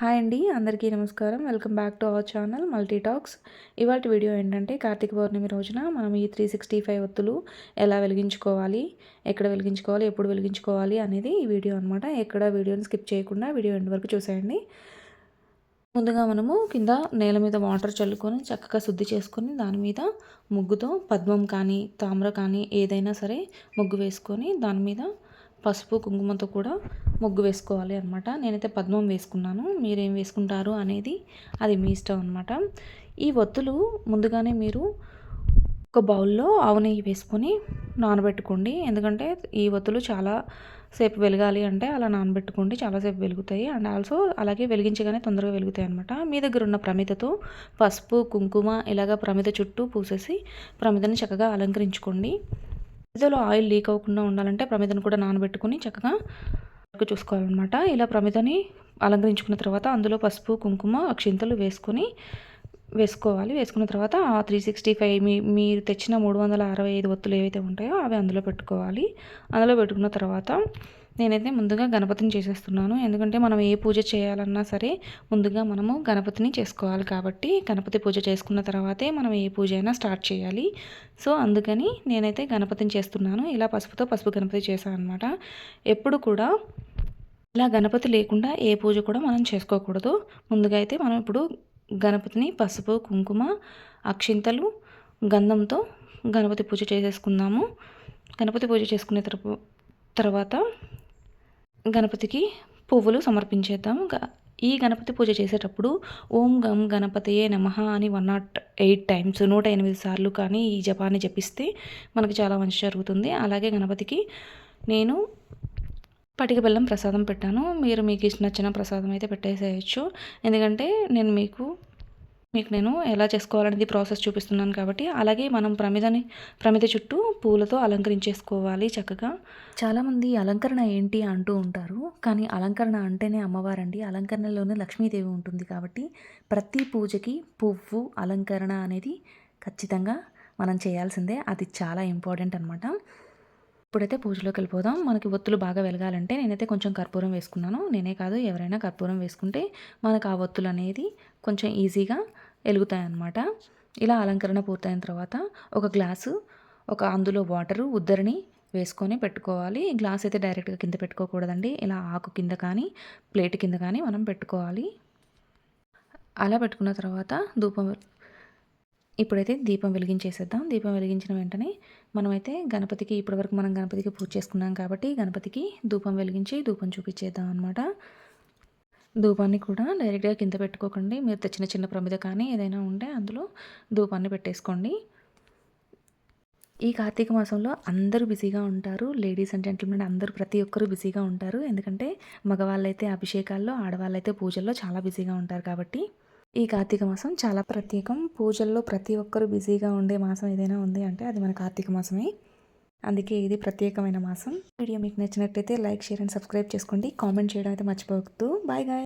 Hi అండి అందరికీ నమస్కారం. Welcome back to our channel multi talks. Video ఏంటంటే కార్తీక పౌర్ణమి రోజున మనం ఈ త్రీ సిక్స్టీ ఫైవ్ ఒత్తులు ఎలా వెలిగించుకోవాలి ఎక్కడ వెలిగించుకోవాలి ఎప్పుడు వెలిగించుకోవాలి అనేది ఈ వీడియో అనమాట ఎక్కడ వీడియోని స్కిప్ చేయకుండా వీడియో ఎండ్ వరకు చూసేయండి. ముందుగా మనము కింద నేల మీద వాటర్ చల్లుకొని చక్కగా శుద్ధి చేసుకొని దాని మీద ముగ్గుతో పద్మం కానీ తామ్ర కానీ ఏదైనా సరే ముగ్గు వేసుకొని దాని మీద పసుపు కుంకుమతో కూడా ముగ్గు వేసుకోవాలి అనమాట నేనైతే పద్మం వేసుకున్నాను. మీరేం వేసుకుంటారు అనేది అది మీ ఇష్టం అనమాట ఈ ఒత్తులు ముందుగానే మీరు ఒక బౌల్లో ఆవు నెయ్యి వేసుకొని నానబెట్టుకోండి. ఎందుకంటే ఈ ఒత్తులు చాలా సేపు వెలగాలి అంటే అలా నానబెట్టుకోండి. చాలాసేపు వెలుగుతాయి. అండ్ ఆల్సో అలాగే వెలిగించగానే తొందరగా వెలుగుతాయి అనమాట మీ దగ్గర ఉన్న ప్రమిదతో పసుపు కుంకుమ ఇలాగ ప్రమిద చుట్టూ పూసేసి ప్రమిదని చక్కగా అలంకరించుకోండి. ప్రమిదలో ఆయిల్ లీక్ అవ్వకుండా ఉండాలంటే ప్రమిదను కూడా నానబెట్టుకుని చక్కగా చూసుకోవాలన్నమాట. ఇలా ప్రమిదని అలంకరించుకున్న తర్వాత అందులో పసుపు కుంకుమ అక్షింతలు వేసుకొని వేసుకోవాలి. వేసుకున్న తర్వాత ఆ త్రీ సిక్స్టీ ఫైవ్ మీ మీరు తెచ్చిన మూడు వందల అరవై ఐదు ఒత్తులు ఏవైతే ఉంటాయో అవి అందులో పెట్టుకోవాలి. అందులో పెట్టుకున్న తర్వాత నేనైతే ముందుగా గణపతిని చేసేస్తున్నాను. ఎందుకంటే మనం ఏ పూజ చేయాలన్నా సరే ముందుగా మనము గణపతిని చేసుకోవాలి కాబట్టి గణపతి పూజ చేసుకున్న తర్వాతే మనం ఏ పూజ అయినా స్టార్ట్ చేయాలి. సో అందుకని నేనైతే గణపతిని చేస్తున్నాను. ఇలా పసుపుతో పసుపు గణపతి చేశాను అనమాట ఎప్పుడు కూడా ఇలా గణపతి లేకుండా ఏ పూజ కూడా మనం చేసుకోకూడదు. ముందుగా అయితే మనం ఇప్పుడు గణపతిని పసుపు కుంకుమ అక్షింతలు గంధంతో గణపతి పూజ చేసేసుకుందాము. గణపతి పూజ చేసుకునే తర్వాత గణపతికి పువ్వులు సమర్పించేద్దాం ఈ గణపతి పూజ చేసేటప్పుడు ఓం గం గణపతియే నమ అని వన్ నాట్ ఎయిట్ టైమ్స్ నూట ఎనిమిది సార్లు కానీ ఈ జపాన్ని జపిస్తే మనకు చాలా మంచి జరుగుతుంది. అలాగే గణపతికి నేను పటిక బెల్లం ప్రసాదం పెట్టాను. మీరు మీకు ఇష్టం నచ్చిన ప్రసాదం అయితే పెట్టేసేయచ్చు. ఎందుకంటే నేను మీకు మీకు నేను ఎలా చేసుకోవాలనేది ప్రాసెస్ చూపిస్తున్నాను కాబట్టి అలాగే మనం ప్రమిదని ప్రమిద చుట్టూ పూలతో అలంకరించేసుకోవాలి చక్కగా. చాలామంది అలంకరణ ఏంటి అంటూ ఉంటారు కానీ అలంకరణ అంటేనే అమ్మవారండి. అలంకరణలోనే లక్ష్మీదేవి ఉంటుంది కాబట్టి ప్రతి పూజకి పువ్వు అలంకరణ అనేది ఖచ్చితంగా మనం చేయాల్సిందే. అది చాలా ఇంపార్టెంట్ అనమాట ఇప్పుడైతే పూజలోకి వెళ్ళిపోదాం. మనకి ఒత్తులు బాగా వెలగాలంటే నేనైతే కొంచెం కర్పూరం వేసుకున్నాను. నేనే కాదు ఎవరైనా కర్పూరం వేసుకుంటే మనకు ఆ ఒత్తులు అనేది కొంచెం ఈజీగా వెలుగుతాయి అన్నమాట ఇలా అలంకరణ పూర్తయిన తర్వాత ఒక గ్లాసు ఒక అందులో వాటరు ఉద్దరిని వేసుకొని పెట్టుకోవాలి. గ్లాస్ అయితే డైరెక్ట్గా కింద పెట్టుకోకూడదండి. ఇలా ఆకు కింద కానీ ప్లేట్ కింద కానీ మనం పెట్టుకోవాలి. అలా పెట్టుకున్న తర్వాత ధూపం ఇప్పుడైతే దీపం వెలిగించేసేద్దాం. దీపం వెలిగించిన వెంటనే మనమైతే గణపతికి ఇప్పటివరకు మనం గణపతికి పూజ చేసుకున్నాం కాబట్టి గణపతికి ధూపం వెలిగించి ధూపం చూపించేద్దాం అనమాట ధూపాన్ని కూడా డైరెక్ట్గా కింద పెట్టుకోకండి. మీరు తెచ్చిన చిన్న ప్రమిద కానీ ఏదైనా ఉంటే అందులో ధూపాన్ని పెట్టేసుకోండి. ఈ కార్తీక మాసంలో అందరూ బిజీగా ఉంటారు. లేడీస్ అండ్ జెంటిల్మెన్ అందరూ ప్రతి ఒక్కరూ బిజీగా ఉంటారు. ఎందుకంటే మగవాళ్ళైతే అభిషేకాల్లో ఆడవాళ్ళైతే పూజల్లో చాలా బిజీగా ఉంటారు కాబట్టి ఈ కార్తీక మాసం చాలా ప్రత్యేకం. పూజల్లో ప్రతి ఒక్కరూ బిజీగా ఉండే మాసం ఏదైనా ఉంది అంటే అది మన కార్తీక మాసమే. అందుకే ఇది ప్రత్యేకమైన మాసం. వీడియో మీకు నచ్చినట్టయితే లైక్ షేర్ అండ్ సబ్స్క్రైబ్ చేసుకోండి. కామెంట్ చేయడం అయితే మర్చిపోవద్దు. Bye guy.